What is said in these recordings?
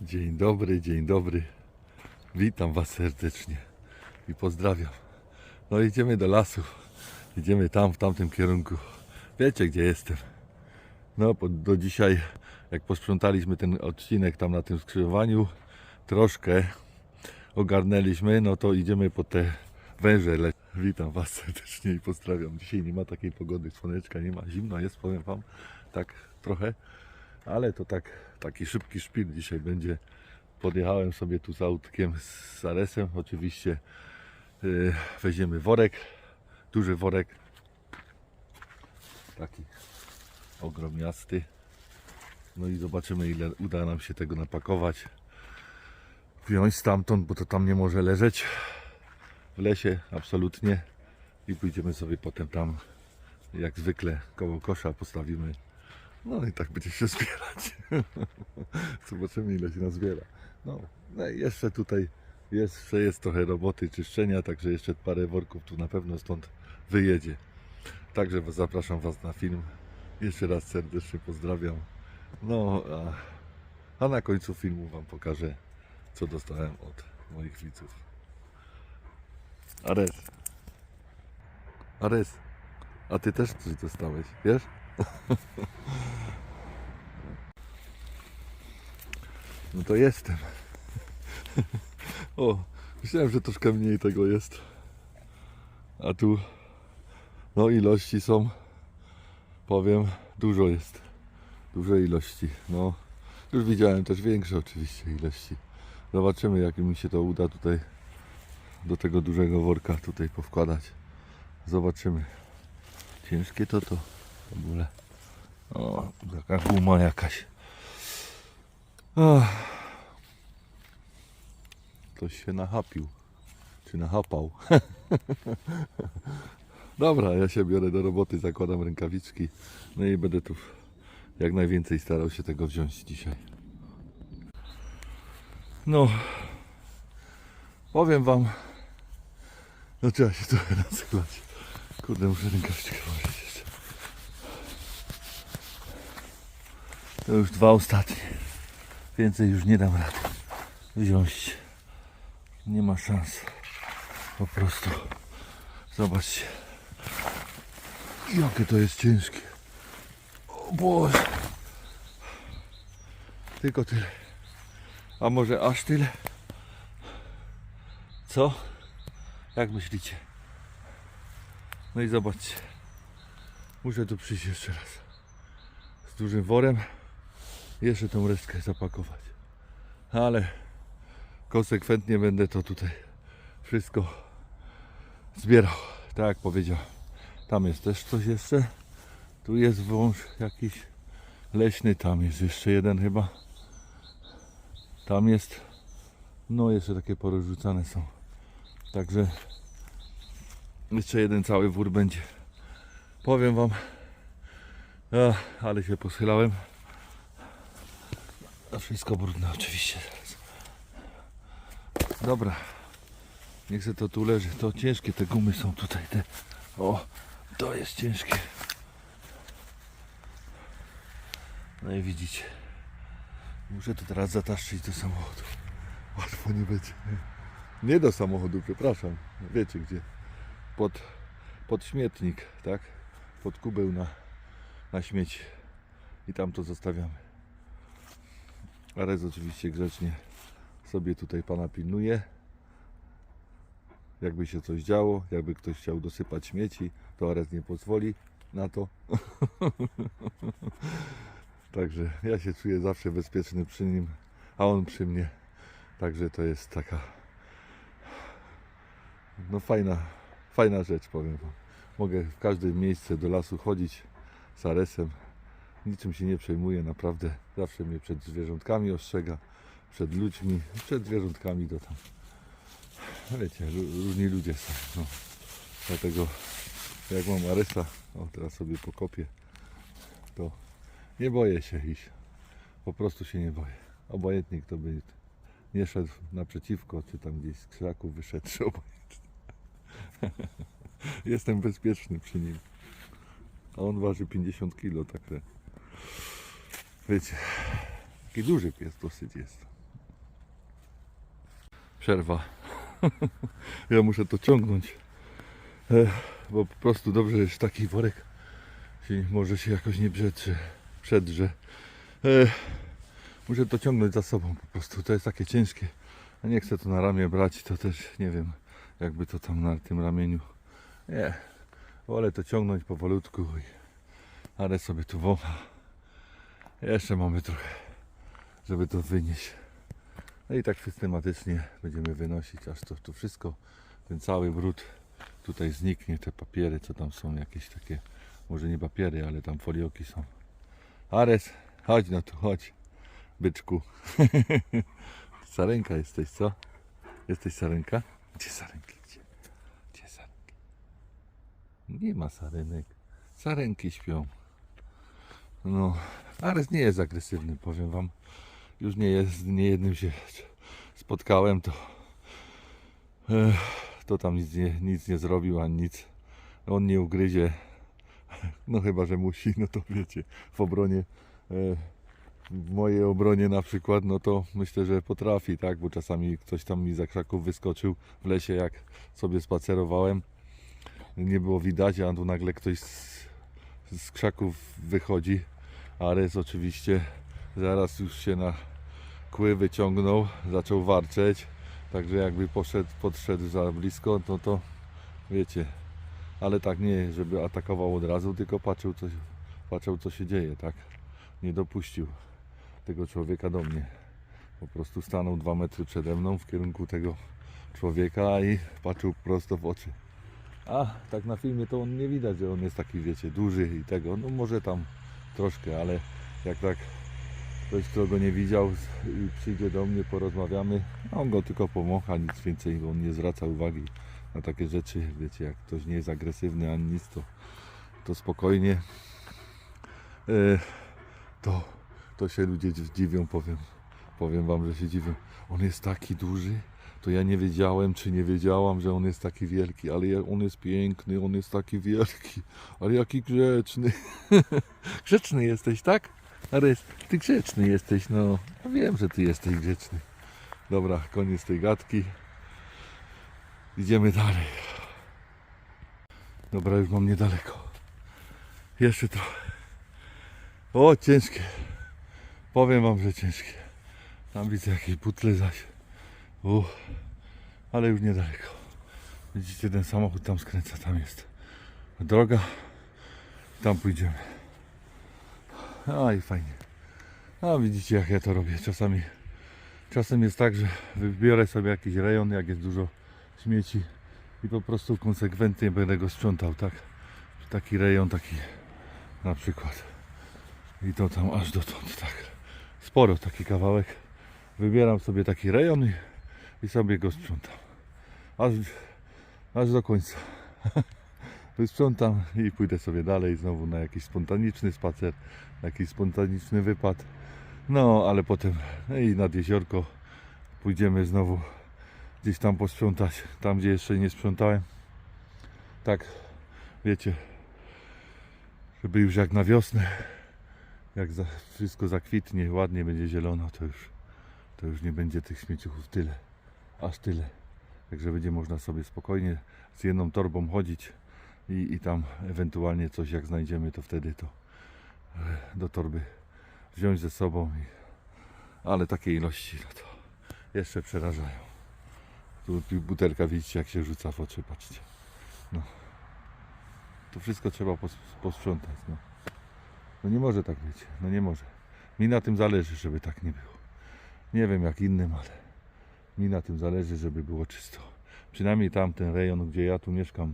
Dzień dobry, dzień dobry. Witam Was serdecznie i pozdrawiam. No idziemy do lasu. Idziemy tam, w tamtym kierunku. Wiecie gdzie jestem. No do dzisiaj, jak posprzątaliśmy ten odcinek tam na tym skrzyżowaniu, troszkę ogarnęliśmy, no to idziemy po te węże. Witam Was serdecznie i pozdrawiam. Dzisiaj nie ma takiej pogody, słoneczka nie ma, zimno jest, powiem Wam, tak trochę, ale to tak, taki szybki szpil dzisiaj będzie. Podjechałem sobie tu z autkiem z Aresem, oczywiście yy, weźmiemy worek, duży worek, taki ogromniasty. No i zobaczymy ile uda nam się tego napakować. Wziąć stamtąd, bo to tam nie może leżeć w lesie, absolutnie. I pójdziemy sobie potem tam, jak zwykle, koło kosza postawimy. No i tak będzie się zbierać. Zobaczymy ile się nazbiera. No, no jeszcze tutaj jeszcze jest trochę roboty czyszczenia, także jeszcze parę worków tu na pewno stąd wyjedzie. Także zapraszam Was na film. Jeszcze raz serdecznie pozdrawiam. No, a, a na końcu filmu Wam pokażę, co dostałem od moich widzów. Ares. Ares. A Ty też coś dostałeś, wiesz? No to jestem. O, myślałem, że troszkę mniej tego jest. A tu, no ilości są, powiem, dużo jest. Dużo ilości. No, już widziałem też większe oczywiście ilości. Zobaczymy, jak mi się to uda tutaj do tego dużego worka tutaj powkładać. Zobaczymy. Ciężkie to to w ogóle. O, taka guma jakaś. Ach. Ktoś się nachapił. Czy nachapał. Dobra, ja się biorę do roboty, zakładam rękawiczki. No i będę tu jak najwięcej starał się tego wziąć dzisiaj. No, powiem wam, no trzeba się trochę naschylać. Kurde, muszę rękawiczkę włożyć jeszcze. To już dwa ostatnie. Więcej już nie dam rady wziąć. Nie ma szans. Po prostu. Zobaczcie. Jakie to jest ciężkie. O Boże. Tylko tyle. A może aż tyle? Co? Jak myślicie? No i zobaczcie. Muszę tu przyjść jeszcze raz. Z dużym worem. Jeszcze tą resztkę zapakować. Ale konsekwentnie będę to tutaj wszystko zbierał. Tak jak powiedział. Tam jest też coś jeszcze. Tu jest wąż jakiś leśny. Tam jest jeszcze jeden chyba. Tam jest. No jeszcze takie porozrzucane są. Także jeszcze jeden cały wór będzie. Powiem wam. Ale się poschylałem. A wszystko brudne oczywiście zaraz. Dobra. Niech se to tu leży. To ciężkie te gumy są tutaj. Te. O, to jest ciężkie. No i widzicie. Muszę to teraz zataszczyć do samochodu. Łatwo nie będzie. Nie do samochodu, przepraszam. Wiecie gdzie. Pod, pod śmietnik, tak? Pod kubeł na, na śmieci. I tam to zostawiamy. Arez oczywiście grzecznie sobie tutaj pana pilnuje. Jakby się coś działo, jakby ktoś chciał dosypać śmieci, to Arez nie pozwoli na to. Także ja się czuję zawsze bezpieczny przy nim, a on przy mnie. Także to jest taka no fajna, fajna rzecz powiem wam. Mogę w każde miejsce do lasu chodzić z Aresem. Niczym się nie przejmuję, naprawdę. Zawsze mnie przed zwierzątkami ostrzega, przed ludźmi, przed zwierzątkami to tam. Wiecie, ró- różni ludzie są. No. Dlatego jak mam Aresa, o teraz sobie pokopię, to nie boję się iść. Po prostu się nie boję. Obojętnie kto by nie szedł naprzeciwko, czy tam gdzieś z krzaków wyszedł, czy obojętnie. Jestem bezpieczny przy nim. A on waży 50 kg, także wiecie, taki duży pies dosyć jest. Przerwa. ja muszę to ciągnąć. E, bo po prostu dobrze jest taki worek. Się, może się jakoś nie przetrze, przedrze. E, muszę to ciągnąć za sobą po prostu. To jest takie ciężkie. A nie chcę to na ramię brać, to też nie wiem, jakby to tam na tym ramieniu. Nie. Wolę to ciągnąć powolutku. i- Ale sobie tu wącha. Jeszcze mamy trochę, żeby to wynieść. No i tak systematycznie będziemy wynosić, aż to, to wszystko, ten cały brud tutaj zniknie, te papiery, co tam są, jakieś takie, może nie papiery, ale tam folioki są. Ares, chodź no tu, chodź, byczku. Sarenka jesteś, co? Jesteś sarenka? Gdzie sarenki? Gdzie? Gdzie sarenki? Nie ma sarenek. Sarenki śpią. No, Ares nie jest agresywny, powiem wam. Już nie jest, z niejednym się spotkałem, to to tam nic nie, nic nie zrobił, ani nic. On nie ugryzie. No chyba, że musi, no to wiecie, w obronie, w mojej obronie na przykład, no to myślę, że potrafi, tak, bo czasami ktoś tam mi za krzaków wyskoczył w lesie, jak sobie spacerowałem. Nie było widać, a tu nagle ktoś z, z krzaków wychodzi. Ares oczywiście zaraz już się na kły wyciągnął, zaczął warczeć. Także jakby poszedł, podszedł za blisko, no to wiecie, ale tak nie, żeby atakował od razu, tylko patrzył co, patrzył co się dzieje, tak? Nie dopuścił tego człowieka do mnie. Po prostu stanął dwa metry przede mną w kierunku tego człowieka i patrzył prosto w oczy. A tak na filmie to on nie widać, że on jest taki, wiecie, duży i tego. No może tam troszkę, ale jak tak ktoś, kto go nie widział i przyjdzie do mnie, porozmawiamy, on go tylko pomocha, nic więcej, on nie zwraca uwagi na takie rzeczy. Wiecie, jak ktoś nie jest agresywny ani nic, to, to spokojnie. E, to, to się ludzie dziwią, powiem. Powiem wam, że się dziwią. On jest taki duży, to ja nie wiedziałem, czy nie wiedziałam, że on jest taki wielki, ale on jest piękny, on jest taki wielki, ale jaki grzeczny. grzeczny jesteś, tak? Arys, ty grzeczny jesteś, no. Ja wiem, że ty jesteś grzeczny. Dobra, koniec tej gadki. Idziemy dalej. Dobra, już mam niedaleko. Jeszcze trochę. O, ciężkie. Powiem wam, że ciężkie. Tam widzę jakieś butle zaś. Uff, ale już niedaleko. Widzicie, ten samochód tam skręca, tam jest droga. Tam pójdziemy. A i fajnie. A widzicie jak ja to robię. Czasami, czasem jest tak, że wybiorę sobie jakiś rejon, jak jest dużo śmieci i po prostu konsekwentnie będę go sprzątał, tak? Taki rejon, taki na przykład. I to tam aż dotąd, tak. Sporo taki kawałek. Wybieram sobie taki rejon i, i sobie go sprzątam. Aż, aż do końca. Wysprzątam i pójdę sobie dalej znowu na jakiś spontaniczny spacer, na jakiś spontaniczny wypad. No, ale potem no i nad jeziorko pójdziemy znowu gdzieś tam posprzątać, tam gdzie jeszcze nie sprzątałem. Tak, wiecie, żeby już jak na wiosnę, jak za, wszystko zakwitnie, ładnie będzie zielono, to już, to już nie będzie tych śmieciuchów tyle, aż tyle. Także będzie można sobie spokojnie z jedną torbą chodzić i, i tam ewentualnie coś jak znajdziemy, to wtedy to e, do torby wziąć ze sobą. Ale takie ilości, no to jeszcze przerażają. Tu tu butelka widzicie jak się rzuca w oczy, patrzcie. No. To wszystko trzeba pos, posprzątać. No. no nie może tak być, no nie może. Mi na tym zależy, żeby tak nie było. Nie wiem jak innym, ale mi na tym zależy, żeby było czysto. Przynajmniej tamten rejon, gdzie ja tu mieszkam,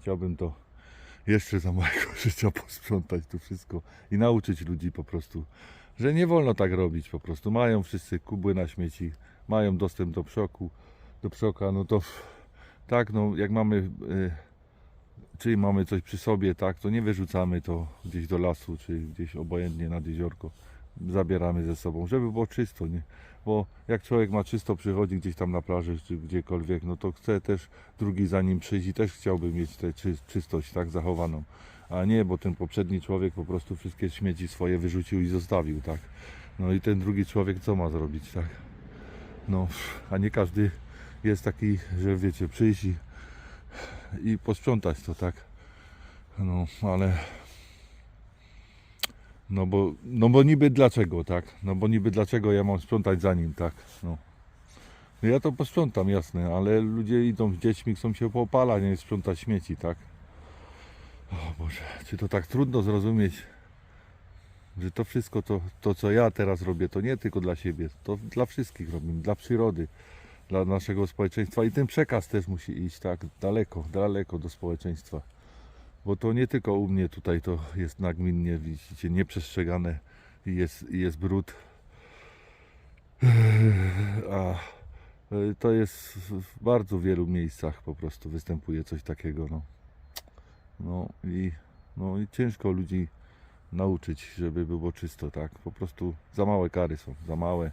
chciałbym to jeszcze za mojego życia posprzątać tu wszystko i nauczyć ludzi po prostu, że nie wolno tak robić po prostu. Mają wszyscy kubły na śmieci, mają dostęp do przoku, do przoka, no to tak, no jak mamy, y, czyli mamy coś przy sobie, tak, to nie wyrzucamy to gdzieś do lasu, czy gdzieś obojętnie nad jeziorko. Zabieramy ze sobą, żeby było czysto, nie? Bo jak człowiek ma czysto, przychodzi gdzieś tam na plaży, czy gdziekolwiek, no to chce też drugi za nim przyjść i też chciałby mieć tę czy, czystość tak zachowaną. A nie, bo ten poprzedni człowiek po prostu wszystkie śmieci swoje wyrzucił i zostawił, tak. No i ten drugi człowiek co ma zrobić, tak? No, a nie każdy jest taki, że wiecie, przyjść i, i posprzątać to, tak? No, ale no bo, no bo niby dlaczego, tak? No bo niby dlaczego ja mam sprzątać za nim, tak? No. No ja to posprzątam, jasne, ale ludzie idą z dziećmi, chcą się poopalać, nie sprzątać śmieci, tak? O Boże, czy to tak trudno zrozumieć, że to wszystko, to, to co ja teraz robię, to nie tylko dla siebie, to dla wszystkich robimy, dla przyrody, dla naszego społeczeństwa i ten przekaz też musi iść tak daleko, daleko do społeczeństwa. Bo to nie tylko u mnie tutaj to jest nagminnie, widzicie, nieprzestrzegane i jest, jest brud. A y, to jest w bardzo wielu miejscach po prostu występuje coś takiego. No, no, i, no i ciężko ludzi nauczyć, żeby było czysto, tak? Po prostu za małe kary są, za małe,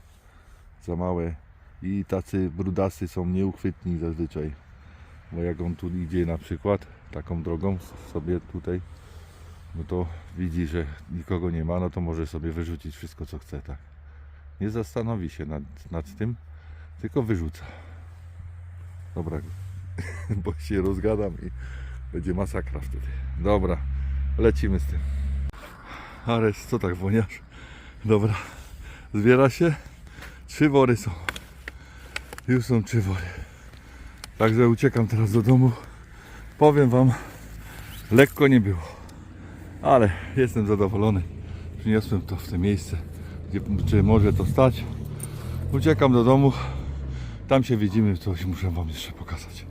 za małe i tacy brudasy są nieuchwytni zazwyczaj. Bo jak on tu idzie na przykład taką drogą sobie tutaj, no to widzi, że nikogo nie ma, no to może sobie wyrzucić wszystko co chce, tak. Nie zastanowi się nad, nad tym, tylko wyrzuca. Dobra, bo się rozgadam i będzie masakra wtedy. Dobra, lecimy z tym. Ares, co tak woniasz? Dobra, zbiera się. Trzy wory są. Już są trzy wory. Także uciekam teraz do domu. Powiem Wam, lekko nie było, ale jestem zadowolony. Przyniosłem to w te miejsce, gdzie może to stać. Uciekam do domu. Tam się widzimy, coś muszę Wam jeszcze pokazać.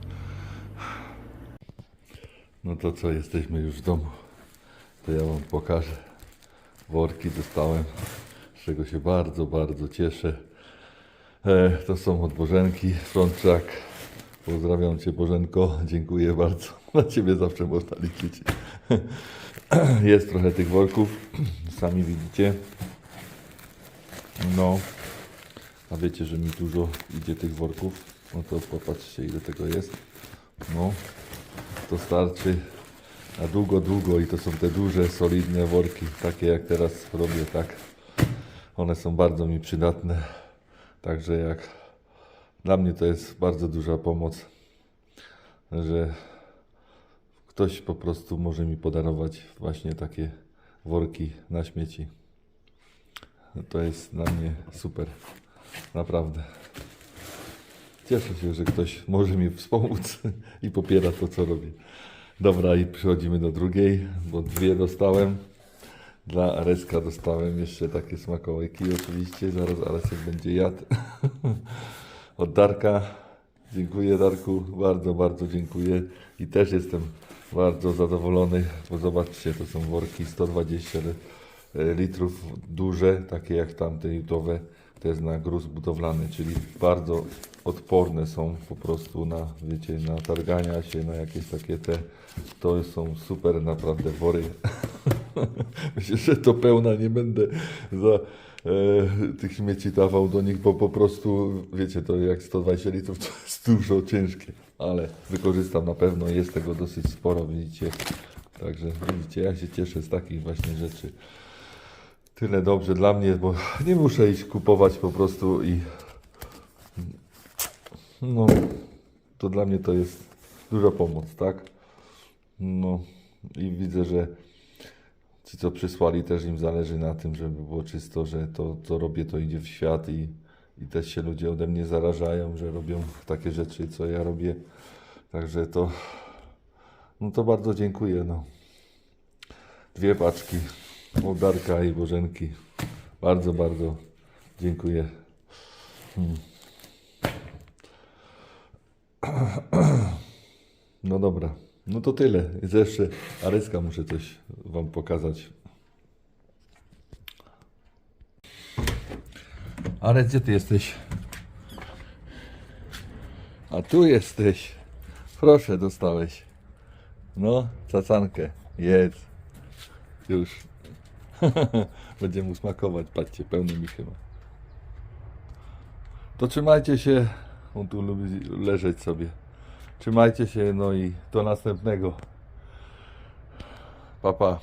No to co, jesteśmy już w domu. To ja Wam pokażę. Worki dostałem, z czego się bardzo, bardzo cieszę. E, to są od Bożenki, Frączak. Pozdrawiam Cię Bożenko, dziękuję bardzo. Na Ciebie zawsze można liczyć. Jest trochę tych worków, sami widzicie. No, a wiecie, że mi dużo idzie tych worków. No to popatrzcie ile tego jest. No, to starczy na długo, długo i to są te duże, solidne worki, takie jak teraz robię, tak. One są bardzo mi przydatne. Także jak dla mnie to jest bardzo duża pomoc, że ktoś po prostu może mi podarować właśnie takie worki na śmieci. To jest dla mnie super. Naprawdę. Cieszę się, że ktoś może mi wspomóc i popiera to, co robię. Dobra, i przechodzimy do drugiej, bo dwie dostałem. Dla Areska dostałem jeszcze takie smakołyki oczywiście, zaraz Aresek będzie jadł. Od Darka. Dziękuję Darku, bardzo, bardzo dziękuję. I też jestem bardzo zadowolony, bo zobaczcie, to są worki 120 li- litrów, duże, takie jak tamte jutowe. To jest na gruz budowlany, czyli bardzo odporne są po prostu na, wiecie, na targania się, na jakieś takie te, to są super naprawdę wory. Myślę, że to pełna nie będę za e, tych śmieci dawał do nich, bo po prostu, wiecie, to jak 120 litrów to jest dużo ciężkie, ale wykorzystam na pewno, jest tego dosyć sporo, widzicie. Także widzicie, ja się cieszę z takich właśnie rzeczy. Tyle dobrze dla mnie, bo nie muszę iść kupować po prostu i no, to dla mnie to jest duża pomoc, tak? No i widzę, że ci, co przysłali, też im zależy na tym, żeby było czysto, że to, co robię, to idzie w świat i, i też się ludzie ode mnie zarażają, że robią takie rzeczy, co ja robię. Także to, no to bardzo dziękuję, no. Dwie paczki od Darka i Bożenki. Bardzo, bardzo dziękuję. Hmm. No dobra, no to tyle. Jest Jeszcze muszę coś Wam pokazać. Arec, gdzie Ty jesteś? A tu jesteś. Proszę, dostałeś. No, cacankę. Jedz. Już. Będzie mu smakować. Patrzcie, pełny mi chyba. To trzymajcie się. On tu lubi leżeć sobie. Trzymajcie się, no i do następnego. Pa, pa.